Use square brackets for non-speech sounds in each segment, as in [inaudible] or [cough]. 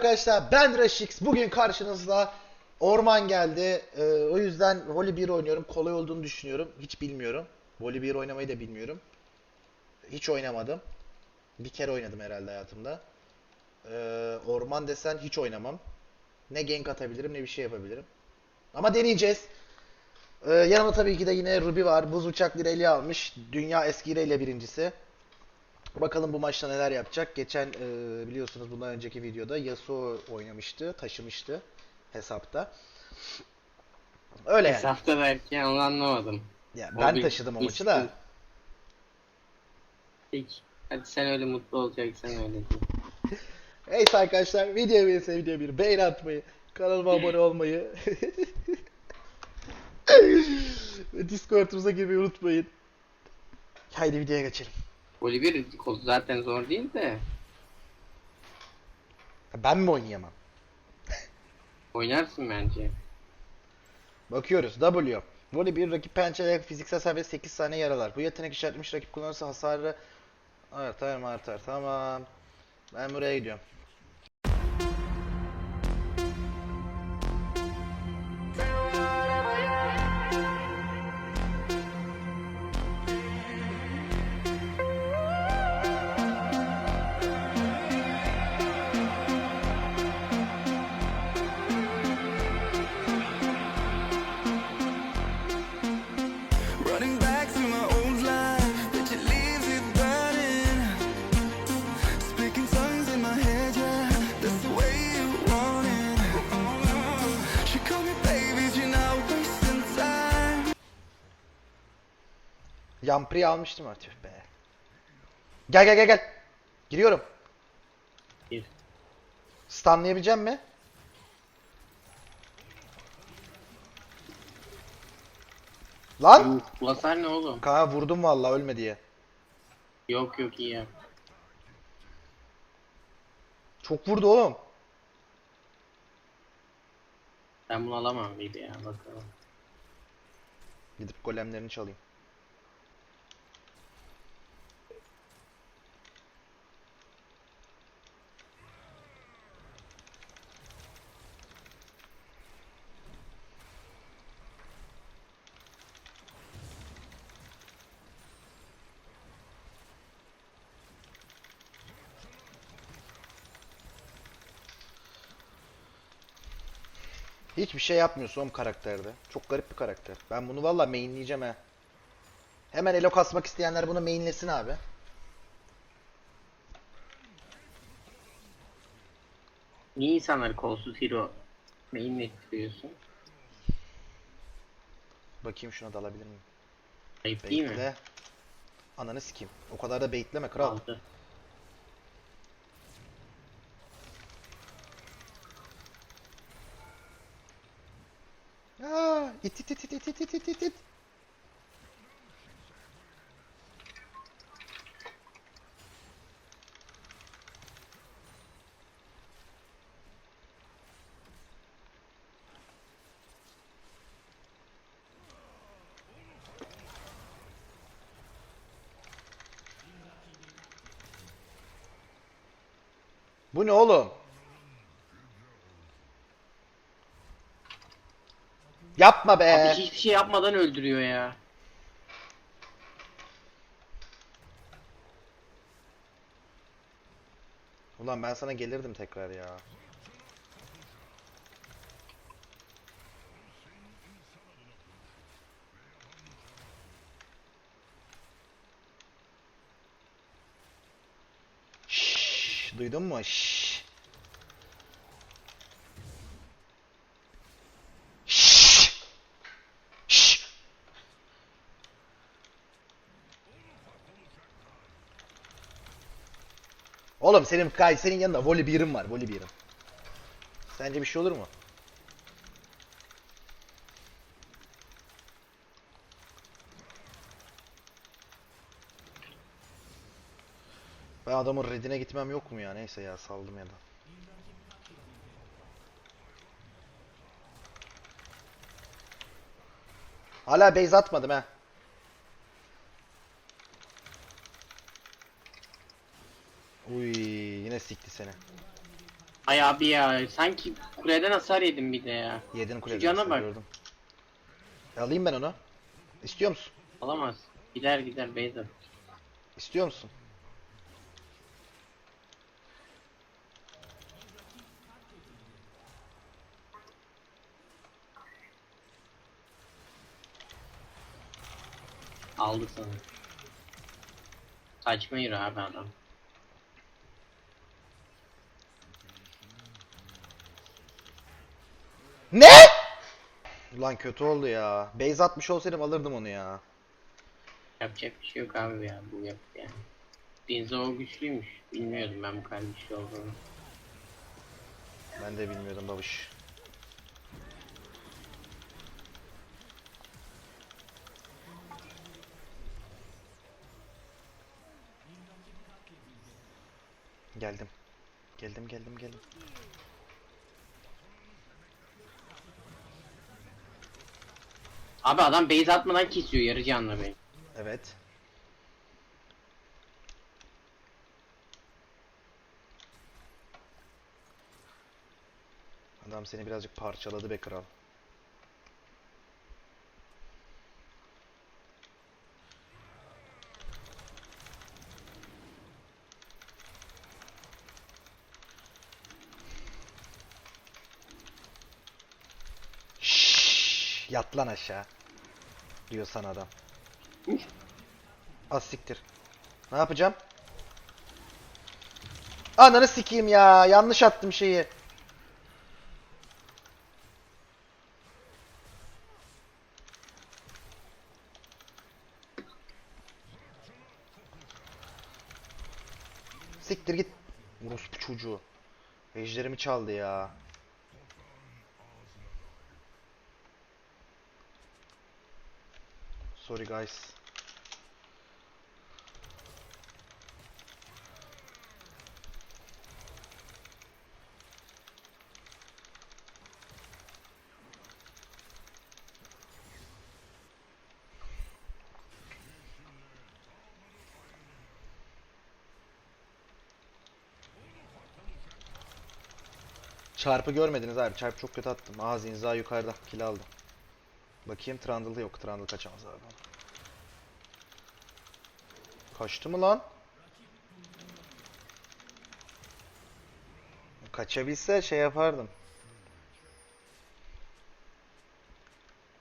arkadaşlar ben Raşix. Bugün karşınızda orman geldi. Ee, o yüzden Voli 1 oynuyorum. Kolay olduğunu düşünüyorum. Hiç bilmiyorum. Voli 1 oynamayı da bilmiyorum. Hiç oynamadım. Bir kere oynadım herhalde hayatımda. Ee, orman desen hiç oynamam. Ne gank atabilirim ne bir şey yapabilirim. Ama deneyeceğiz. Ee, yanımda tabii ki de yine Ruby var. Buz uçak Lireli almış. Dünya eski ile birincisi. Bakalım bu maçta neler yapacak. Geçen e, biliyorsunuz bundan önceki videoda Yasuo oynamıştı, taşımıştı hesapta. Öyle yani. Hesapta derken onu anlamadım. Ya ben taşıdım o maçı da. Peki. Hadi sen öyle mutlu olacaksan öyle. [laughs] Neyse arkadaşlar videoyu beğense videoya bir beğeni atmayı, kanalıma abone olmayı ve [laughs] Discord'umuza girmeyi unutmayın. Haydi videoya geçelim. Voli bir zaten zor değil de Ben mi oynayamam? [laughs] oynarsın bence. Bakıyoruz. W. Voli bir rakip pençeyle fiziksel ve 8 saniye yaralar. Bu yetenek işaretlemiş rakip kullanırsa hasarı artar mı artar. Tamam. Ben buraya gidiyorum. Yampri'yi almıştım artık be. Gel gel gel gel. Giriyorum. Bir. Stunlayabileceğim mi? Lan! Yuh, bu hasar ne oğlum? Kana vurdum vallahi ölme diye. Yok yok iyi. Çok vurdu oğlum. Ben bunu alamam mıydı ya bakalım. Gidip golemlerini çalayım. Hiçbir şey yapmıyorsun oğlum karakterde. Çok garip bir karakter. Ben bunu valla mainleyeceğim he. Hemen elo kasmak isteyenler bunu mainlesin abi. Niye insanları kolsuz hero mainle ettiriyorsun? Bakayım şuna da alabilir miyim? Ayıp değil mi? Ananı sikeyim. O kadar da baitleme kral. Aldı. Aa, it it it it it it it. Bu ne oğlum? Yapma be. Abi hiçbir şey yapmadan öldürüyor ya. Ulan ben sana gelirdim tekrar ya. Şşş, duydun mu? Şşş. Şşş. Oğlum senin Kay senin yanında voli birim var, voli birim. Sence bir şey olur mu? Ben adamın redine gitmem yok mu ya? Neyse ya saldım ya da. Hala base atmadım ha. Seni. Ay abi ya sanki kuleden hasar yedim bir de ya. Yedin kuleden. cana sen bak. Gördüm. E, alayım ben onu. İstiyor musun? Alamaz. Gider gider Beyza. İstiyor musun? Aldı sana. Saçma yürü abi adam. Ne? Ulan kötü oldu ya. Base atmış olsaydım alırdım onu ya. Yapacak bir şey yok abi ya bu yap yani. Dinzo güçlüymüş. Bilmiyordum ben bu kadar güçlü olduğunu. Ben de bilmiyordum babuş. Geldim. Geldim geldim geldim. Abi adam base atmadan kesiyor yarı canlı beni. Evet. Adam seni birazcık parçaladı be kral. Şşş, yat lan aşağı. Diyor sana adam. Az siktir. Ne yapacağım? Ananı sikeyim ya. Yanlış attım şeyi. Siktir git. Orospu çocuğu. Ejderimi çaldı ya. Sorry guys. Çarpı görmediniz abi. Çarpı çok kötü attım. Aa Zinza yukarıda. Kill aldı. Bakayım Trundle'da yok. Trundle kaçamaz abi. Kaçtı mı lan? Kaçabilse şey yapardım.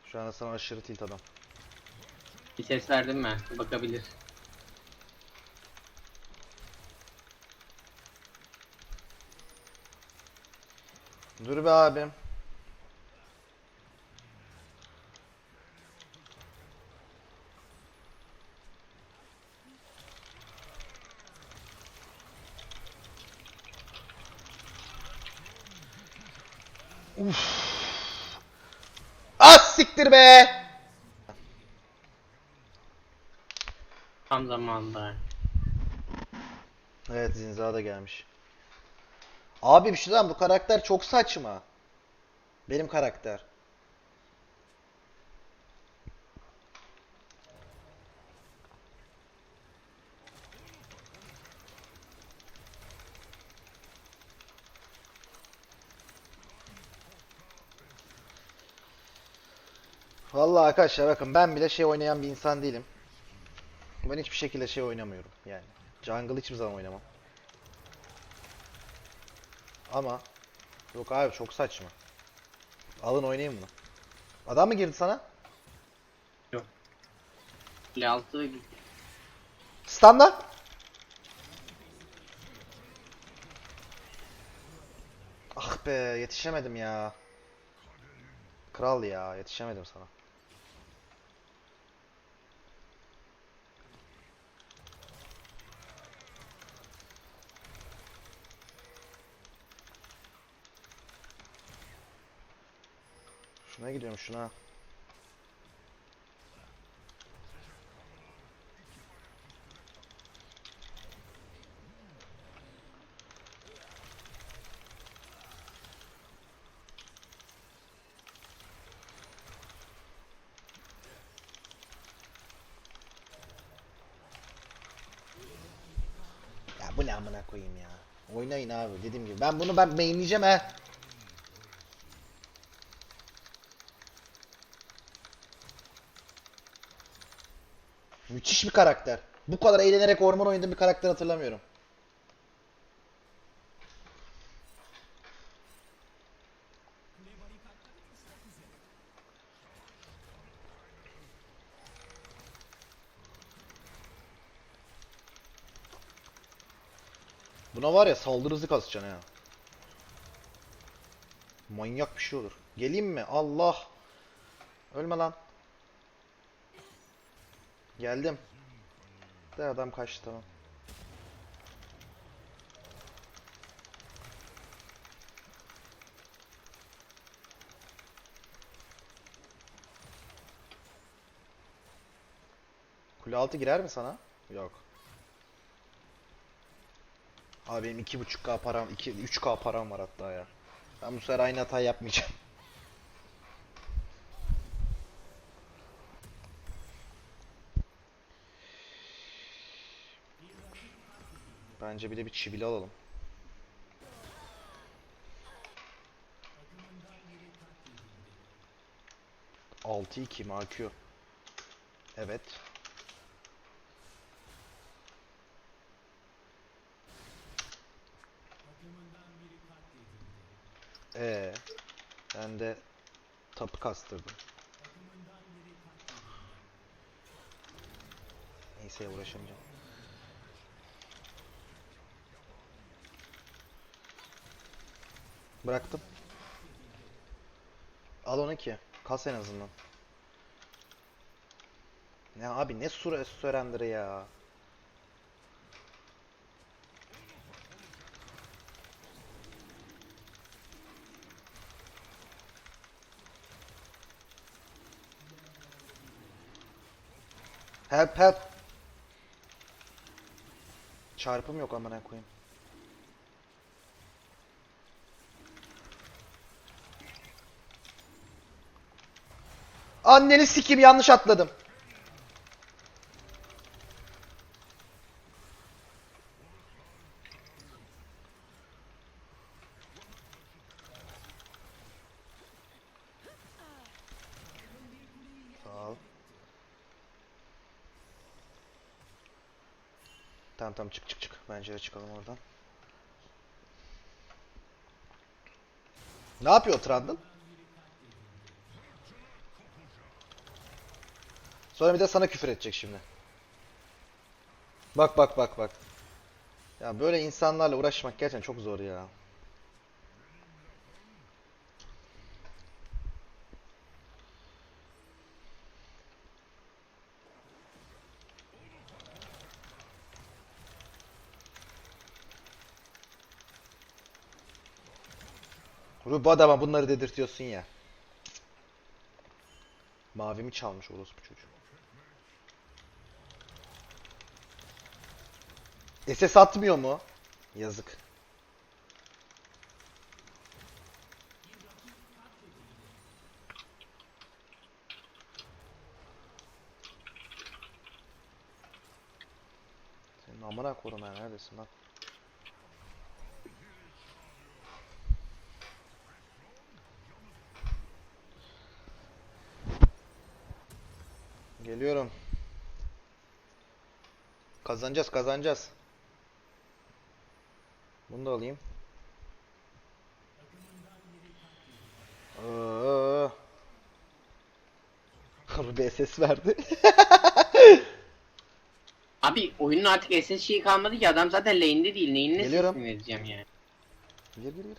Şu anda sana aşırı tilt adam. Bir ses verdim ben. Bakabilir. Dur be abim. Uf. Az siktir be. Tam zamanında. Evet Zinza da gelmiş. Abi bir şey bu karakter çok saçma. Benim karakter. Vallahi arkadaşlar bakın ben bile şey oynayan bir insan değilim. Ben hiçbir şekilde şey oynamıyorum yani. Jungle hiçbir zaman oynamam. Ama yok abi çok saçma. Alın oynayayım mı? Adam mı girdi sana? Kule altı Standa. Ah be yetişemedim ya. Kral ya yetişemedim sana. Şuna gidiyorum şuna. Ya bu ne amına koyayım ya. Oynayın abi dediğim gibi. Ben bunu ben mainleyeceğim he. Müthiş bir karakter. Bu kadar eğlenerek orman oynadığım bir karakter hatırlamıyorum. Buna var ya saldırı hızı kasacaksın ya. Manyak bir şey olur. Geleyim mi? Allah. Ölme lan. Geldim. De adam kaçtı tamam. Kule altı girer mi sana? Yok. Abi benim 2.5k param, 2 3k param var hatta ya. Ben bu sefer aynı hatayı yapmayacağım. Bence bir de bir çivili alalım. Altı iki MQ. Evet. Ee, ben de tapı kastırdım. Neyse uğraşamayacağım. Bıraktım. Al onu ki. Kas en azından. Ya abi ne sure surrender ya. Help help. Çarpım yok amına koyayım. Anneni sikeyim yanlış atladım. Tamam tamam çık çık çık. Bence de çıkalım oradan. Ne yapıyor Trundle? Sonra bir de sana küfür edecek şimdi. Bak bak bak bak. Ya böyle insanlarla uğraşmak gerçekten çok zor ya. Bu adama bunları dedirtiyorsun ya. Mavimi çalmış orospu çocuğu. SS atmıyor mu? Yazık. Senin amına korum ya neredesin lan? Geliyorum. Kazanacağız, kazanacağız. Bunu da alayım. Aa. [laughs] Abi bir SS verdi. [laughs] Abi oyunun artık SS şeyi kalmadı ki adam zaten lane'de değil. Neyin ne Geliyorum. sesini vereceğim yani. gir gir gir.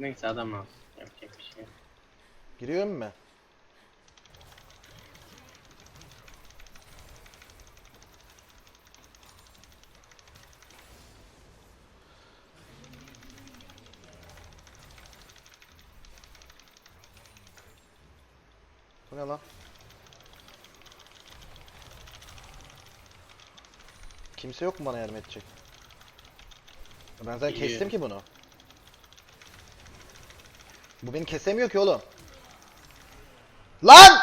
Neyse adam alsın. Yapacak bir şey yok. Mu? Bu ne lan? Kimse yok mu bana yardım edecek? Ben zaten İyi. kestim ki bunu. Bu beni kesemiyor ki oğlum. Lan!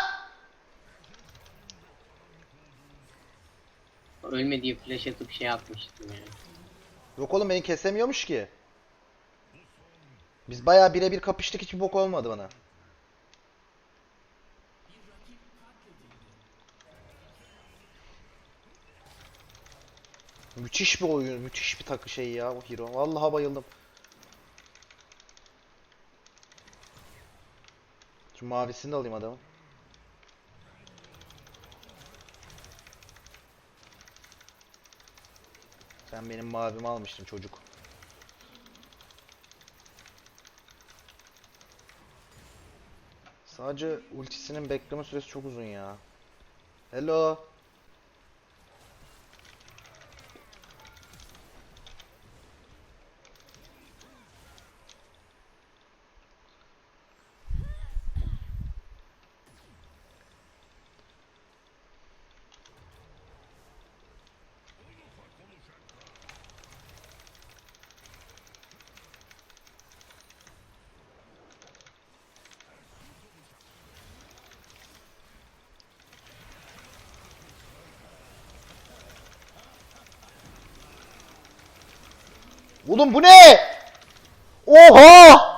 Ölme diye flash atıp şey atmıştım ya. Yok oğlum beni kesemiyormuş ki. Biz bayağı birebir kapıştık hiç bok olmadı bana. Müthiş bir oyun, müthiş bir takı şey ya o hero. Vallahi bayıldım. Şu mavisini de alayım adamın. Sen benim mavimi almıştın çocuk. Sadece ultisinin bekleme süresi çok uzun ya. Hello. Oğlum bu ne? Oha!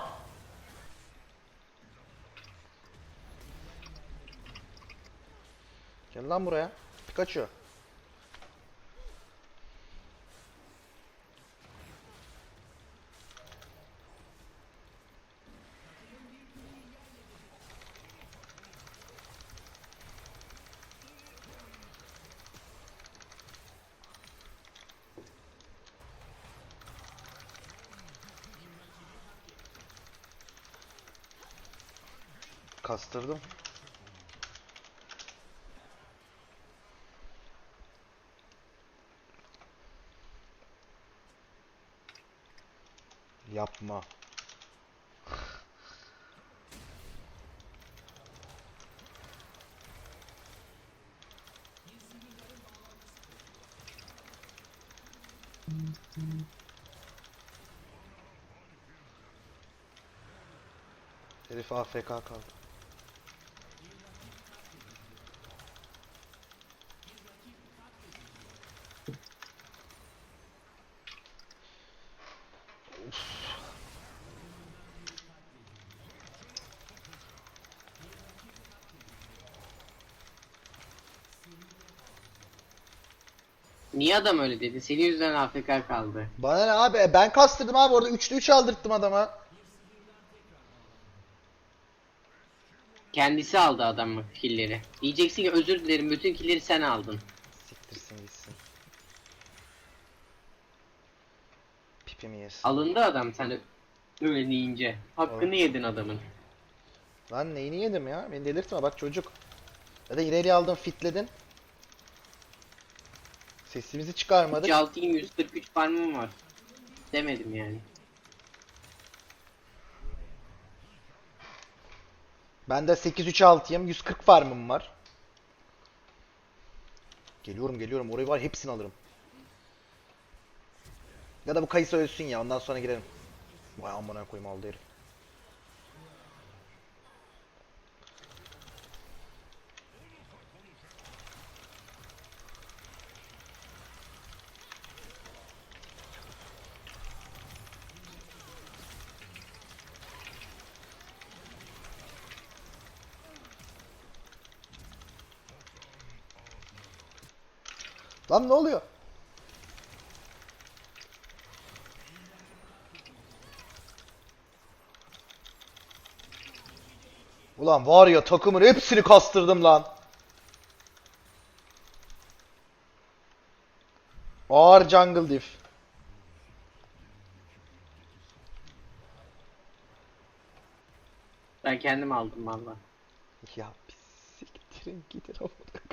Gel lan buraya. Pikachu. Kastırdım. Yapma. Herif AFK kaldı. Niye adam öyle dedi? Senin yüzünden AFK kaldı. Bana ne abi? E, Ben kastırdım abi orada 3'lü 3 aldırttım adama. Kendisi aldı adamı killleri. Diyeceksin ki özür dilerim bütün killleri sen aldın. Siktirsin gitsin. Pipimi yesin. Alındı adam sen öyle deyince. Hakkını yedin adamın. Lan neyini yedim ya? Beni delirtme bak çocuk. Ya da ileri aldın fitledin. Sesimizi çıkarmadık. 36'yım 143 farmım var. Demedim yani. Ben de 8-3-6'yım. 140 farmım var. Geliyorum geliyorum. Orayı var hepsini alırım. Ya da bu kayısı ölsün ya ondan sonra girelim. Vay amına koyayım aldı herif. Lan ne oluyor? Ulan var ya takımın hepsini kastırdım lan. Ağır jungle diff. Ben kendim aldım valla. Ya bir siktirin gidin amına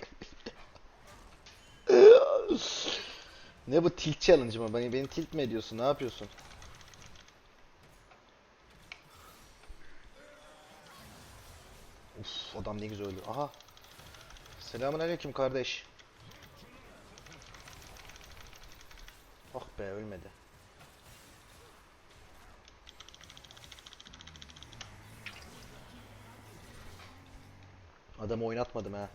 Ne bu tilt challenge mı? Beni, beni tilt mi ediyorsun? Ne yapıyorsun? Uf adam ne güzel öldü. Aha. Selamun aleyküm kardeş. Oh be ölmedi. Adamı oynatmadım ha.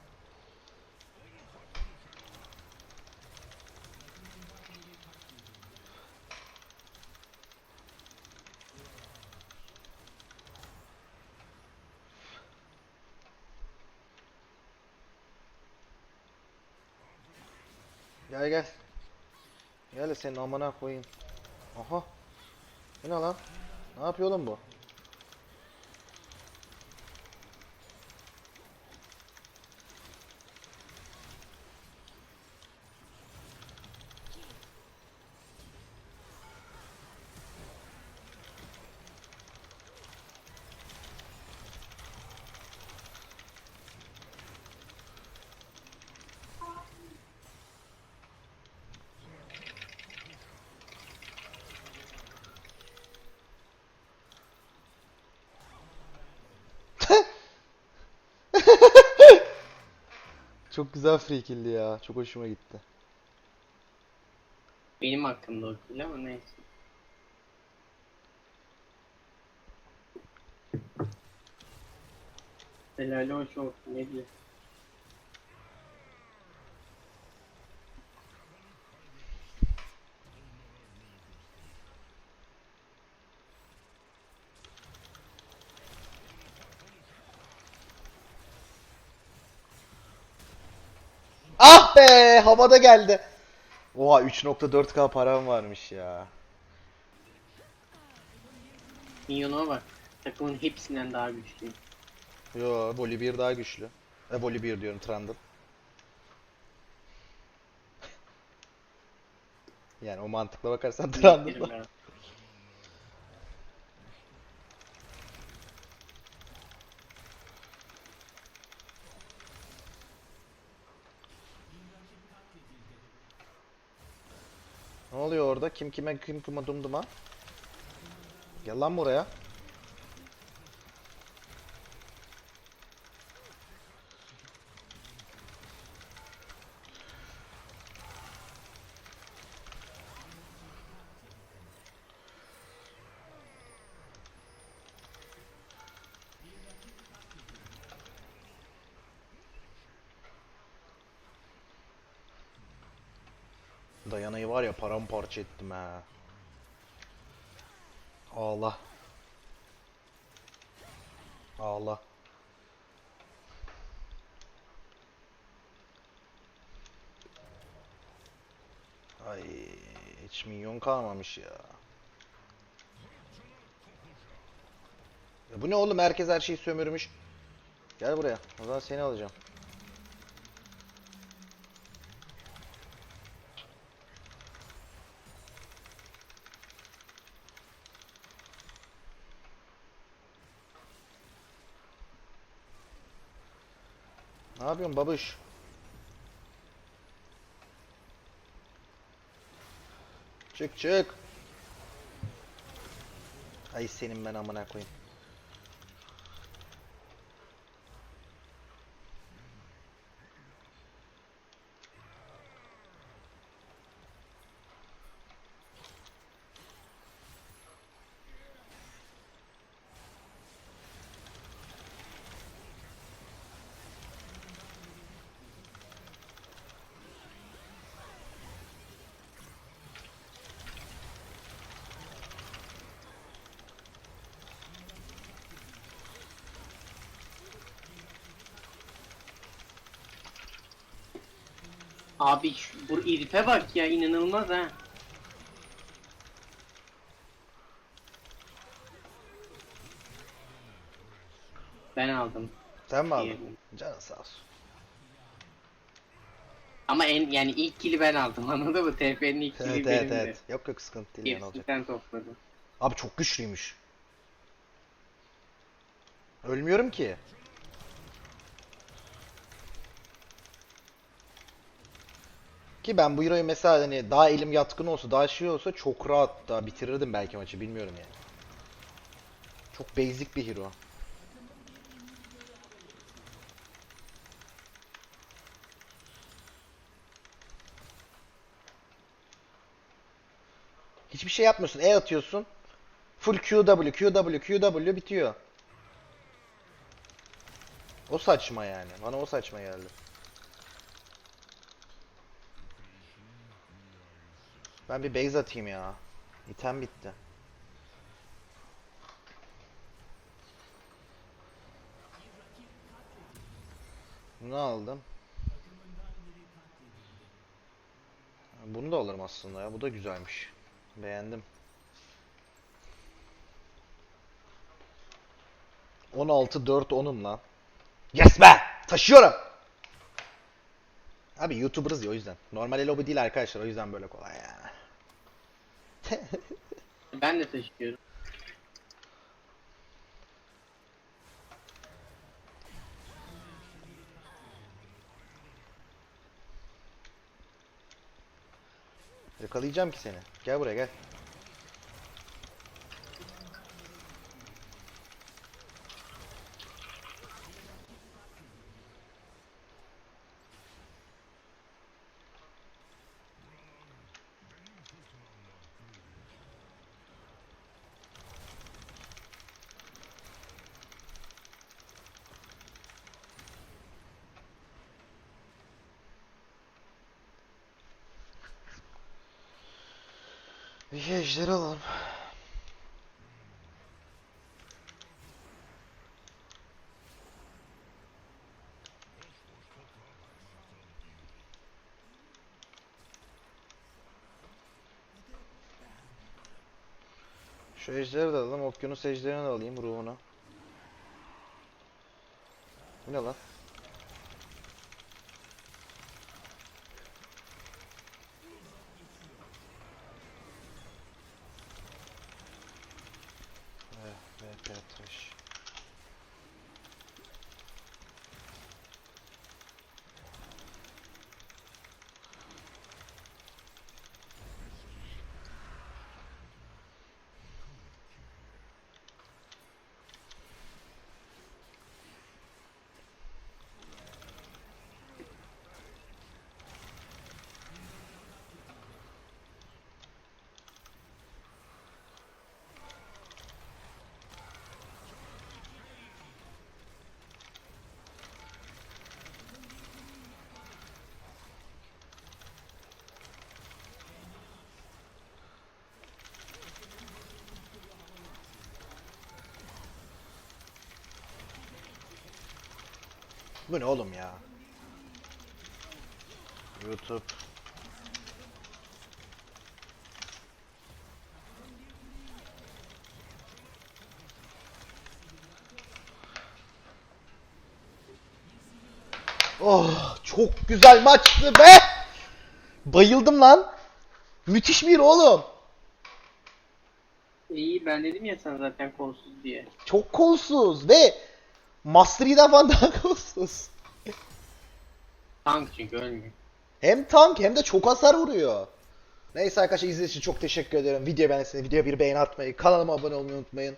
Gel gel. Gel de senin amına koyayım. Aha. Ne lan? Ne yapıyor oğlum bu? Çok güzel free ya. Çok hoşuma gitti. Benim hakkımda o kill ama neyse. Helal hoş olsun ne diyeyim. Ah be! Havada geldi. Oha 3.4k param varmış ya. Minyon'a bak. Takımın hepsinden daha güçlü. Yo, Voli 1 daha güçlü. E, Voli 1 diyorum Trundle. Yani o mantıkla bakarsan Trundle. Orada? Kim kime kim kime dumduma? Gel lan buraya. Dayanayı var ya paramparça ettim ha. Ağla. Ağla. Ay hiç minyon kalmamış ya. Ya bu ne oğlum herkes her şeyi sömürmüş. Gel buraya. O zaman seni alacağım. Ne yapıyorsun babuş? Çık çık. Ay senin ben amına koyayım. Abi şu, bu herife bak ya inanılmaz ha. Ben aldım. Sen mi aldın? Yedim. Canın sağ olsun. Ama en yani ilk kili ben aldım [laughs] anladın mı? TF'nin ilk kili Evet evet evet. Yok yok sıkıntı değil yani olacak. Gerisini sen topladın. Abi çok güçlüymüş. Ölmüyorum ki. Ki ben bu Euro'yu mesela hani daha elim yatkın olsa, daha şey olsa çok rahat daha bitirirdim belki maçı bilmiyorum yani. Çok basic bir hero. Hiçbir şey yapmıyorsun. E atıyorsun. Full QW, QW, QW bitiyor. O saçma yani. Bana o saçma geldi. Ben bir base atayım ya. İtem bitti. Bunu aldım. Bunu da alırım aslında ya. Bu da güzelmiş. Beğendim. 16 4 10'um lan. Yes be! Taşıyorum. Abi YouTuber'ız ya o yüzden. Normal lobby değil arkadaşlar o yüzden böyle kolay ya. [laughs] Ben de taşıyorum. Yakalayacağım ki seni. Gel buraya gel. Ejderi alalım. Şu ejderi de alalım. Okyanus ejderini de alayım ruhunu. Ne lan? Bu ne oğlum ya? YouTube. Oh, çok güzel maçtı be. Bayıldım lan. Müthiş bir oğlum. İyi ben dedim ya sana zaten kolsuz diye. Çok kolsuz ve Master Yi'den falan daha kolsuz. Tank çünkü ölmüyor. Hem tank hem de çok hasar vuruyor. Neyse arkadaşlar izlediğiniz için çok teşekkür ederim. Video beğendiyseniz videoya bir beğeni atmayı, kanalıma abone olmayı unutmayın.